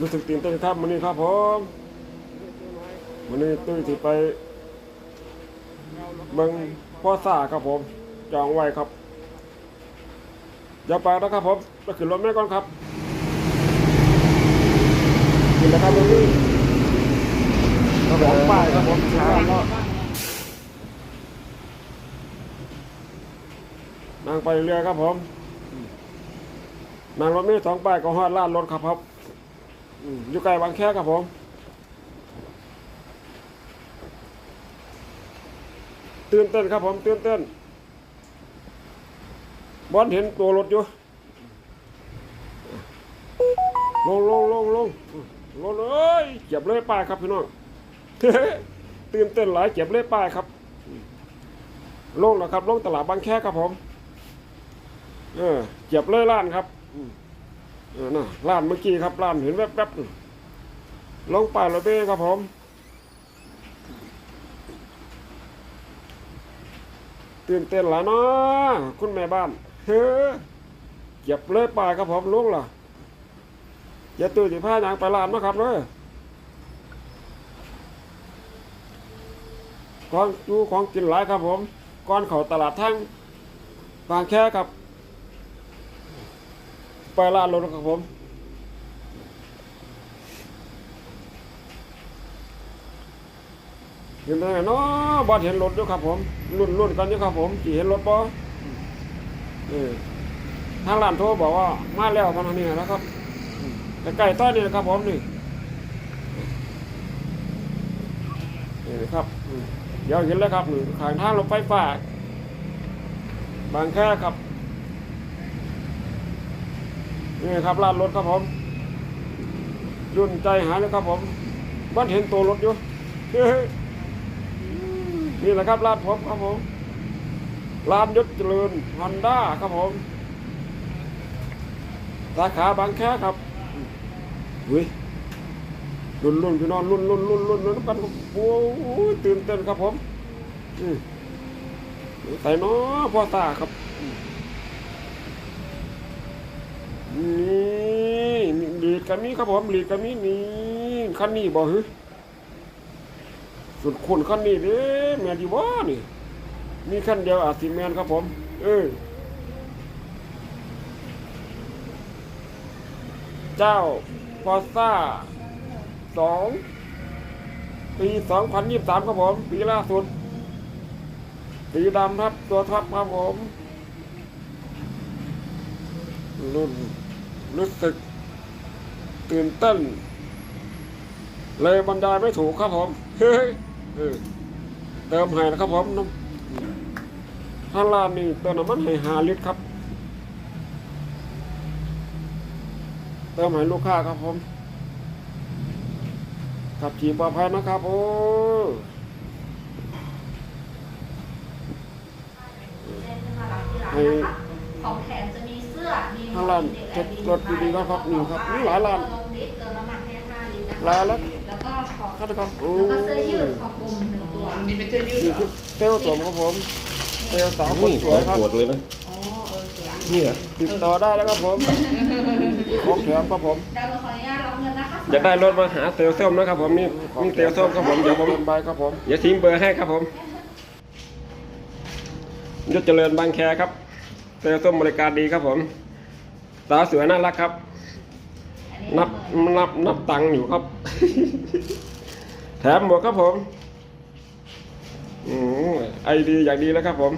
รู้สึกตื่นเต้นครับวันนี้ครับผมวันนี้ตุ้ยที่ไปเมืองพ่อซ่าครับผม จองไว้ครับอย่าไปนะครับผมไปขึ้นรถแม่ก่อนครับขึ้นแล้วครับตรงนี้ครับผมป้ายครับผมถึงแล้วนาะนั่งไปเรื่อยครับผมนั่งรถเมล์สองป้ายก็ฮอดลานรถครับครับ อืมอยู่ใกล้บางแคครับผมตื่นเต้นครับผมตื่นเต้นบอลเห็นตัวรถอยู่ลงลงลงลงลงเลยเจ็บเลยป้ายครับพี่น้องตื่นเต้นหลายเจ็บเลยป้ายครับลงนะครับลงตลาดบางแคครับผม เออเจ็บเลยล้านครับอื เออน่ะล้านเมื่อกี้ครับล้านเห็นแวบๆลงป้ายรถเมล์ครับผมตื่นเต้นหลายเนาะคุณแม่บ้านเฮ้อเจ็บเลยปลายครับผมลุงล่ะอย่าตื่นสิผ้าหยางไปลานนะครับเด้อของอยู่ของกินหลายครับผม ก่อนเขาตลาดทั้งบางแค่ครับ ปลานรถครับผมเห็นไหมเนาะบอดเห็นรถอยู่ครับผมรุ่นรุ่นกันอยู่ครับผมจีเห็นรถปะเออทางร้านโทรบอกว่ามาแล้วมันอันนี้นะครับใกล้ๆต้อนนี่นะครับผมนี่นี่นะครับเดี๋ยวเห็นแล้วครับนี่ขางทางรถไฟฟ้าบางแค่ครับ นี่ครับร้านรถครับผมรุ่นใจหายเลยครับผมบ้านเห็นตัวรถอยู่นี่แหละครับร้านผมครับผมร้านยศเจริญฮอนด้าครับผม สาขาบางแคครับเฮ้ยรุ่นรุ่นพี่น้องรุ่นรุ่นรุ่นรุ่นรุ่นกันโอ้ยตื่นเต้นครับผมอืมใส่น้อพ่อตาครับ นี่นี่ลีดกันนี้ครับผมลีดกันนี้นี่คันนี้บ่ฮึส่วนคนขั้นนี้เด้แมนดีว่านี่มีขั้นเดียวอาจสิแมนครับผม เออเจ้าฟอซ่าสองปีสองพันยี่สิบสามครับผม ปีล่าสุดสีดำครับ ตัวท็อปครับผม รุ่น รู้สึกตื่นเต้น เลยบรรยายไม่ถูกครับผม เฮ้ยเออเติมให้นะครับผมน้ำข้างล่างนี่เติมน้ำมันให้หาลิตรครับ เติมให้ลูกค้าครับผมขับขี่ปลอดภัยนะครับโอ้ให้ของแถางล่างเช็ดรถดีๆนะครับนี่ครับนี่หลายร้านลงลิตรเติมน้ำมันแค่5ลิตรนะคะหลายแล้วแล้วก็ของครับนะครับโอ้แล้วก็เสื้อยืดของกลุ่มหนึ่งตัวนี่เป็นเสื้อยืดนี่เหรคืออเซลล์สมครับผมเซลล์สาวคนนี่สขวอยงครับปวดเลยนะอ๋อเออเสียนี่เหรอติดต่อได้แล้วครับผมของแถมครับผมดาวขออนุญาตรับเงินนะคะอยากได้รถมาหาเซลล์ส้มนะครับผมนี่นี่เซลล์ส้มครับผมเดี๋ยวผมใบครับผมเดี๋ยวทิ้งเบอร์ให้ครับผมยศเจริญบางแคครับเซลล์ส้มบริการดีครับผม สาวสวยน่ารักครับน,นับนับนับตังค์อยู่ครับ แถมหมวกครับผมอืมไอดีอย่างดีแล้วครับผม